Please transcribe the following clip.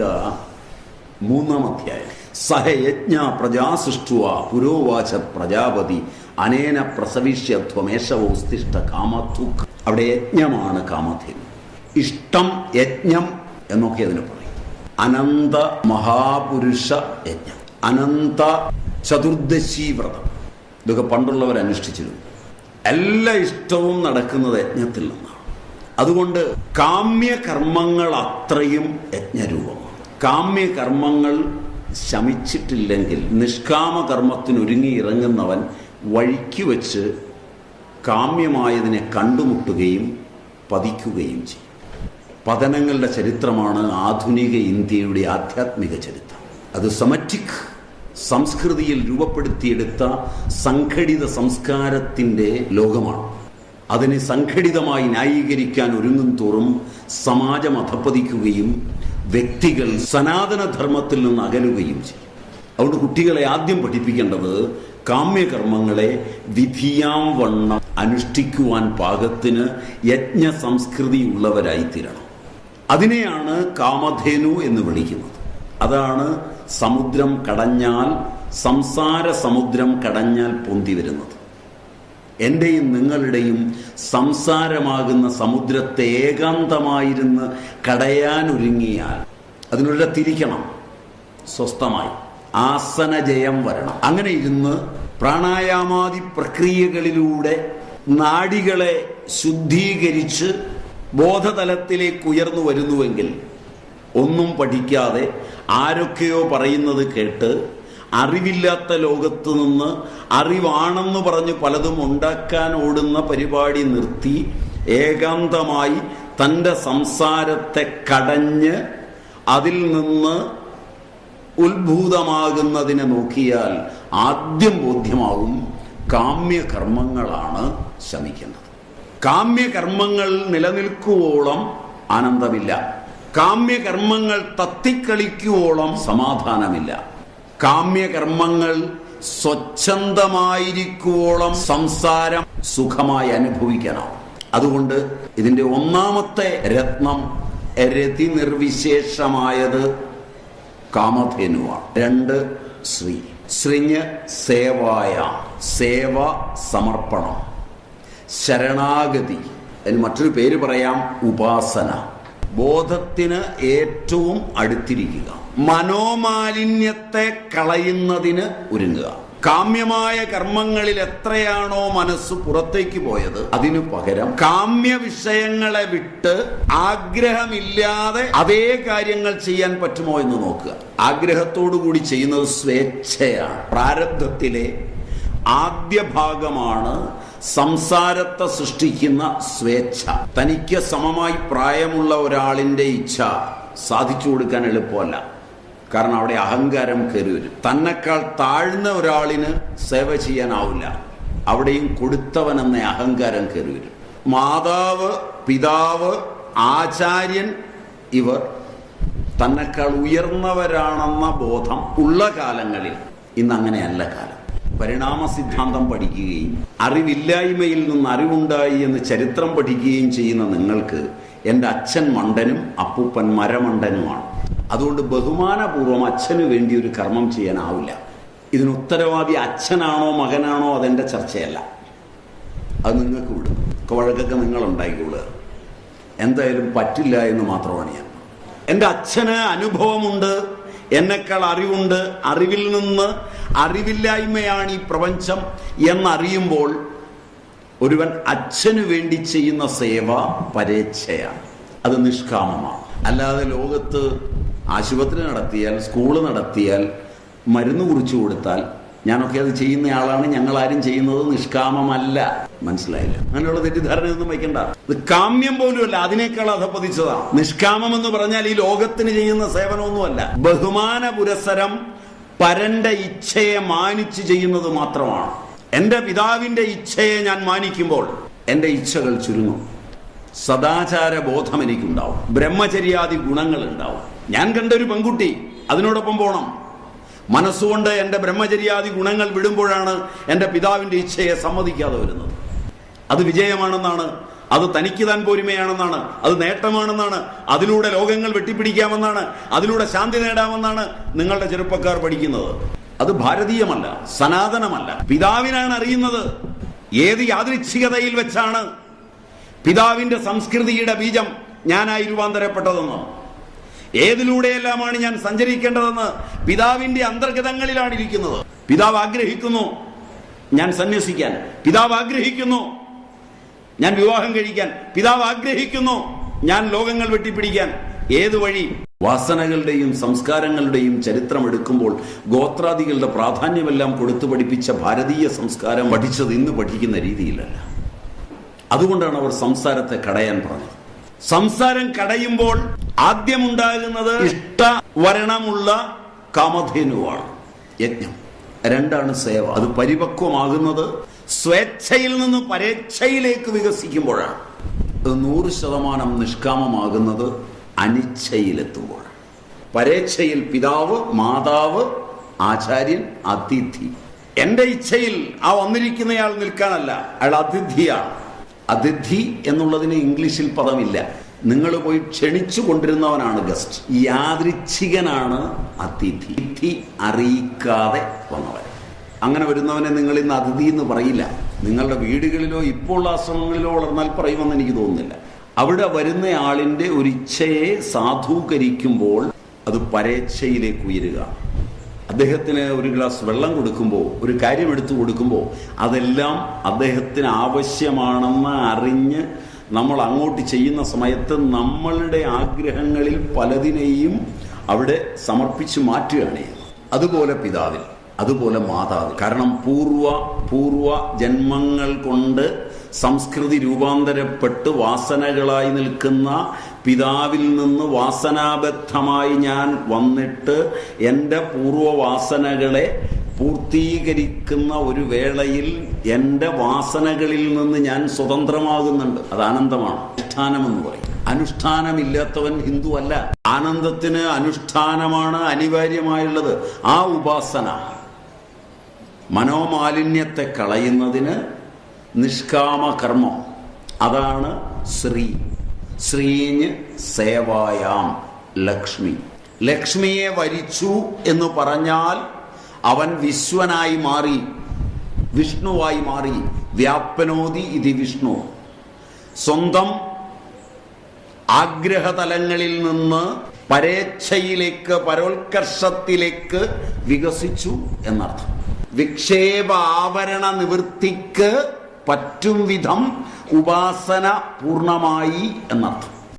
സംഹിത മൂന്നാം അധ്യായം. സഹയജ്ഞ പ്രജാസൃഷ്ടുവ പുരോവാച പ്രജാപതി അനേന പ്രസവിഷ്യധ്വമേഷവോസ്തിഷ്ഠ കാമധു അവിടെ യജ്ഞമാണ് കാമധേനു. ഇഷ്ടം യജ്ഞം എന്നൊക്കെ അതിന് പറയും. അനന്ത മഹാപുരുഷ യജ്ഞം. അനന്ത ചതുർദശി വ്രതം. ഇതൊക്കെ പണ്ടുള്ളവർ അനുഷ്ഠിച്ചിരുന്നു. എല്ലാ ഇഷ്ടവും നടക്കുന്നത് യജ്ഞത്തിൽ നിന്നാണ് അതുകൊണ്ട് കാമ്യകർമ്മങ്ങൾ അത്രയും യജ്ഞരൂപമാണ്. കാമ്യകർമ്മങ്ങൾ ശമിച്ചിട്ടില്ലെങ്കിൽ നിഷ്കാമ കർമ്മത്തിനൊരുങ്ങി ഇറങ്ങുന്നവൻ വഴിക്ക് വച്ച് കാമ്യമായതിനെ കണ്ടുമുട്ടുകയും പതിക്കുകയും ചെയ്യും. പതനങ്ങളുടെ ചരിത്രമാണ് ആധുനിക ഇന്ത്യയുടെ ആധ്യാത്മിക ചരിത്രം. അത് സമറ്റിക് സംസ്കൃതിയിൽ രൂപപ്പെടുത്തിയെടുത്ത സംഘടിത സംസ്കാരത്തിന്റെ ലോകമാണ്. അതിനെ സംഘടിതമായി ന്യായീകരിക്കാൻ ഒരുങ്ങും തോറും സമാജം അധപ്പതിക്കുകയും വ്യക്തികൾ സനാതനധർമ്മത്തിൽ നിന്ന് അകലുകയും ചെയ്യും. അതുകൊണ്ട് കുട്ടികളെ ആദ്യം പഠിപ്പിക്കേണ്ടത് കാമ്യകർമ്മങ്ങളെ വിധിയാം വണ്ണം അനുഷ്ഠിക്കുവാൻ പാകത്തിന് യജ്ഞ സംസ്കൃതി ഉള്ളവരായിത്തീരണം അതിനെയാണ് കാമധേനു എന്ന് വിളിക്കുന്നത്. അതാണ് സമുദ്രം കടഞ്ഞാൽ സംസാര സമുദ്രം കടഞ്ഞാൽ പൊന്തി വരുന്നത്. എന്റെയും നിങ്ങളുടെയും സംസാരമാകുന്ന സമുദ്രത്തെ ഏകാന്തമായിരുന്ന് കടയാനൊരുങ്ങിയാൽ അതിനുള്ള തിരിക്കണം. സ്വസ്ഥമായി. ആസനജയം വരണം. അങ്ങനെ ഇരുന്ന് പ്രാണായാമാദി പ്രക്രിയകളിലൂടെ നാടികളെ ശുദ്ധീകരിച്ച് ബോധതലത്തിലേക്ക് ഉയർന്നു വരുന്നുവെങ്കിൽ ഒന്നും പഠിക്കാതെ ആരൊക്കെയോ പറയുന്നത് കേട്ട് അറിവില്ലാത്ത ലോകത്ത് നിന്ന് അറിവാണെന്ന് പറഞ്ഞ് പലതും ഉണ്ടാക്കാൻ ഓടുന്ന പരിപാടി നിർത്തി ഏകാന്തമായി തന്റെ സംസാരത്തെ കടഞ്ഞ് അതിൽ നിന്ന് ഉത്ഭൂതമാകുന്നതിനെ നോക്കിയാൽ ആദ്യം ബോധ്യമാവും കാമ്യകർമ്മങ്ങളാണ് ശമിക്കുന്നത് കാമ്യകർമ്മങ്ങൾ നിലനിൽക്കുവോളം ആനന്ദമില്ല. കാമ്യകർമ്മങ്ങൾ തത്തിക്കളിക്കുവോളം സമാധാനമില്ല. കാമ്യകർമ്മങ്ങൾ സ്വച്ഛന്തമായിരിക്കുവോളം സംസാരം സുഖമായി അനുഭവിക്കണം. അതുകൊണ്ട് ഇതിന്റെ ഒന്നാമത്തെ രത്നം രതി നിർവിശേഷമായത് കാമധേനുവാണ്. രണ്ട് ശ്രീ. ശ്രീഞ്ഞ് സേവായ. സേവ സമർപ്പണം. ശരണാഗതി. അതിന് മറ്റൊരു പേര് പറയാം ഉപാസന. ബോധത്തിന് ഏറ്റവും അടുത്തിരിക്കുക. മനോമാലിന്യത്തെ കളയുന്നതിന് ഒരുങ്ങുക. കാമ്യമായ കർമ്മങ്ങളിൽ എത്രയാണോ മനസ്സ് പുറത്തേക്ക് പോയത് അതിനു പകരം കാമ്യ വിഷയങ്ങളെ വിട്ട് ആഗ്രഹമില്ലാതെ അതേ കാര്യങ്ങൾ ചെയ്യാൻ പറ്റുമോ എന്ന് നോക്കുക. ആഗ്രഹത്തോടു കൂടി ചെയ്യുന്നത് സ്വേച്ഛയാണ്. പ്രാരബ്ധത്തിലെ ആദ്യ ഭാഗമാണ് സംസാരത്തെ സൃഷ്ടിക്കുന്ന സ്വേച്ഛ. തനിക്ക് സമമായി പ്രായമുള്ള ഒരാളിന്റെ ഇച്ഛ സാധിച്ചു കൊടുക്കാൻ എളുപ്പമല്ല. കാരണം അവിടെ അഹങ്കാരം കയറി വരും. തന്നെക്കാൾ താഴ്ന്ന ഒരാളിന് സേവ ചെയ്യാനാവില്ല. അവിടെയും കൊടുത്തവൻ എന്ന അഹങ്കാരം കയറി വരും. മാതാവ് പിതാവ് ആചാര്യൻ ഇവർ തന്നെക്കാൾ ഉയർന്നവരാണെന്ന ബോധം ഉള്ള കാലങ്ങളിൽ ഇന്ന് അങ്ങനെയല്ല കാലം. പരിണാമ സിദ്ധാന്തം പഠിക്കുകയും അറിവില്ലായ്മയിൽ നിന്ന് അറിവുണ്ടായി എന്ന് ചരിത്രം പഠിക്കുകയും ചെയ്യുന്ന നിങ്ങൾക്ക് എന്റെ അച്ഛൻ മണ്ടനും അപ്പൂപ്പൻ മരമണ്ടനുമാണ്. അതുകൊണ്ട് ബഹുമാനപൂർവം അച്ഛന് വേണ്ടി ഒരു കർമ്മം ചെയ്യാനാവില്ല. ഇതിന് ഉത്തരവാദി അച്ഛനാണോ മകനാണോ അതെന്റെ ചർച്ചയല്ല. അത് നിങ്ങൾക്ക് വിടും. വഴക്കൊക്കെ നിങ്ങൾ ഉണ്ടായിക്കൊള്ളുക എന്തായാലും പറ്റില്ല എന്ന് മാത്രമാണ് ഞാൻ. എന്റെ അച്ഛന് അനുഭവമുണ്ട്. എന്നെക്കാൾ അറിവുണ്ട്. അറിവിൽ നിന്ന് അറിവില്ലായ്മയാണ് ഈ പ്രപഞ്ചം എന്നറിയുമ്പോൾ ഒരുവൻ അച്ഛനു വേണ്ടി ചെയ്യുന്ന സേവ പരേച്ഛയാണ്. അത് നിഷ്കാമമാണ്. അല്ലാതെ ലോകത്ത് ആശുപത്രി നടത്തിയാൽ സ്കൂൾ നടത്തിയാൽ മരുന്ന് കുറിച്ചു കൊടുത്താൽ ഞാനൊക്കെ അത് ചെയ്യുന്ന ആളാണ് ഞങ്ങൾ ആരും ചെയ്യുന്നത് നിഷ്കാമമല്ല. മനസ്സിലായില്ല. അങ്ങനെയുള്ള തെറ്റിദ്ധാരണയൊന്നും വയ്ക്കണ്ട. ഇത് കാമ്യം പോലുമല്ല അതിനേക്കാൾ അധപ്പതിച്ചതാണ്. നിഷ്കാമം എന്ന് പറഞ്ഞാൽ ഈ ലോകത്തിന് ചെയ്യുന്ന സേവനമൊന്നുമല്ല. ബഹുമാന പുരസരം പരന്റെ ഇച്ഛയെ മാനിച്ച് ചെയ്യുന്നത് മാത്രമാണ്. എന്റെ പിതാവിന്റെ ഇച്ഛയെ ഞാൻ മാനിക്കുമ്പോൾ എന്റെ ഇച്ഛകൾ ചുരുങ്ങും. സദാചാര ബോധം എനിക്കുണ്ടാവും. ബ്രഹ്മചര്യാദി ഗുണങ്ങൾ ഉണ്ടാവും. ഞാൻ കണ്ട ഒരു പെൺകുട്ടി അതിനോടൊപ്പം പോണം. മനസ്സുകൊണ്ട് എന്റെ ബ്രഹ്മചര്യാദി ഗുണങ്ങൾ വിടുമ്പോഴാണ് എന്റെ പിതാവിന്റെ ഇച്ഛയെ സമ്മതിക്കാതെ വരുന്നത്. അത് വിജയമാണെന്നാണ് അത് തനിക്ക് താൻ പോരുമയാണെന്നാണ് അത് നേട്ടമാണെന്നാണ് അതിലൂടെ ലോകങ്ങൾ വെട്ടിപ്പിടിക്കാമെന്നാണ് അതിലൂടെ ശാന്തി നേടാമെന്നാണ് നിങ്ങളുടെ ചെറുപ്പക്കാർ പഠിക്കുന്നത്. അത് ഭാരതീയമല്ല സനാതനമല്ല. പിതാവിനാണ് അറിയുന്നത്. ഏത് യാദൃച്ഛികതയിൽ വെച്ചാണ് പിതാവിന്റെ സംസ്കൃതിയുടെ ബീജം ഞാനായി രൂപാന്തരപ്പെട്ടതെന്ന്? ഏതിലൂടെയെല്ലാമാണ് ഞാൻ സഞ്ചരിക്കേണ്ടതെന്ന് പിതാവിന്റെ അന്തർഗതങ്ങളിലാണ് ഇരിക്കുന്നത് പിതാവ് ആഗ്രഹിക്കുന്നു ഞാൻ സന്യസിക്കാൻ. പിതാവ് ആഗ്രഹിക്കുന്നു ഞാൻ വിവാഹം കഴിക്കാൻ പിതാവ് ആഗ്രഹിക്കുന്നു. ഞാൻ ലോകങ്ങൾ വെട്ടിപ്പിടിക്കാൻ. ഏത് വഴി? വാസനകളുടെയും സംസ്കാരങ്ങളുടെയും ചരിത്രം എടുക്കുമ്പോൾ ഗോത്രാദികളുടെ പ്രാധാന്യമെല്ലാം കൊടുത്തു പഠിപ്പിച്ച ഭാരതീയ സംസ്കാരം പഠിച്ചത് ഇന്ന് പഠിക്കുന്ന രീതിയിലല്ല. അതുകൊണ്ടാണ് അവർ സംസാരത്തെ കടയാൻ പറഞ്ഞത്. സംസാരം കടയുമ്പോൾ ആദ്യമുണ്ടാകുന്നത് ഇഷ്ടവരണമുള്ള കാമധേനുവാണ്. യജ്ഞം. രണ്ടാണ് സേവ. അത് പരിപക്വമാകുന്നത് സ്വേച്ഛയിൽ നിന്ന് പരേച്ഛയിലേക്ക് വികസിക്കുമ്പോഴാണ്. അത് നൂറ് ശതമാനം നിഷ്കാമമാകുന്നത് അനിച്ഛയിലെത്തുമ്പോൾ. പരേക്ഷയിൽ പിതാവ് മാതാവ് ആചാര്യൻ അതിഥി. എന്റെ ഇച്ഛയിൽ ആ വന്നിരിക്കുന്നയാൾ നിൽക്കാനല്ല അയാൾ അതിഥിയാണ്. അതിഥി എന്നുള്ളതിന് ഇംഗ്ലീഷിൽ പദമില്ല. നിങ്ങൾ പോയി ക്ഷണിച്ചു കൊണ്ടിരുന്നവനാണ് ഗസ്റ്റ്. യാദൃച്ഛികനാണ് അതിഥി അറിയിക്കാതെ വന്നവൻ. അങ്ങനെ വരുന്നവനെ നിങ്ങൾ ഇന്ന് അതിഥി എന്ന് പറയില്ല. നിങ്ങളുടെ വീടുകളിലോ ഇപ്പോൾ ഉള്ള ആശ്രമങ്ങളിലോ വളർന്നാൽ പറയുമെന്ന് എനിക്ക് തോന്നുന്നില്ല. അവിടെ വരുന്ന ആളിന്റെ ഒരു ഇച്ഛയെ സാധൂകരിക്കുമ്പോൾ അത് പരേച്ഛയിലേക്ക് ഉയരുക. അദ്ദേഹത്തിന് ഒരു ഗ്ലാസ് വെള്ളം കൊടുക്കുമ്പോൾ ഒരു കാര്യം എടുത്തു കൊടുക്കുമ്പോൾ അതെല്ലാം അദ്ദേഹത്തിന് ആവശ്യമാണെന്ന് അറിഞ്ഞ് നമ്മൾ അങ്ങോട്ട് ചെയ്യുന്ന സമയത്ത് നമ്മളുടെ ആഗ്രഹങ്ങളിൽ പലതിനെയും അവിടെ സമർപ്പിച്ചു മാറ്റുകയാണ് അതുപോലെ പിതാവിൽ. അതുപോലെ മാതാവ്. കാരണം പൂർവ പൂർവ ജന്മങ്ങൾ കൊണ്ട് സംസ്കൃതി രൂപാന്തരപ്പെട്ട് വാസനകളായി നിൽക്കുന്ന പിതാവിൽ നിന്ന് വാസനാബദ്ധമായി ഞാൻ വന്നിട്ട് എന്റെ പൂർവവാസനകളെ പൂർത്തീകരിക്കുന്ന ഒരു വേളയിൽ എന്റെ വാസനകളിൽ നിന്ന് ഞാൻ സ്വതന്ത്രമാകുന്നുണ്ട്. അത് ആനന്ദമാണ്. അനുഷ്ഠാനമെന്ന് പറയും. അനുഷ്ഠാനമില്ലാത്തവൻ ഹിന്ദു അല്ല ആനന്ദത്തിന് അനുഷ്ഠാനമാണ് അനിവാര്യമായുള്ളത്. ആ ഉപാസന. മനോമാലിന്യത്തെ കളയുന്നതിന് നിഷ്കാമ കർമ്മം. അതാണ് ശ്രീ. ശ്രീഞ്ഞ് സേവായാം ലക്ഷ്മി. ലക്ഷ്മിയെ വരിച്ചു എന്ന് പറഞ്ഞാൽ അവൻ വിശ്വനായി മാറി വിഷ്ണുവായി മാറി. വ്യാപനോതി ഇതി വിഷ്ണു. സ്വന്തം ആഗ്രഹതലങ്ങളിൽ നിന്ന് പരേച്ഛയിലേക്ക് പരോത്കർഷത്തിലേക്ക് വികസിച്ചു എന്നർത്ഥം. വിക്ഷേപ ആവരണ നിവൃത്തിക്ക് പറ്റും വിധം ഉപാസന പൂർണമായി എന്നർത്ഥം.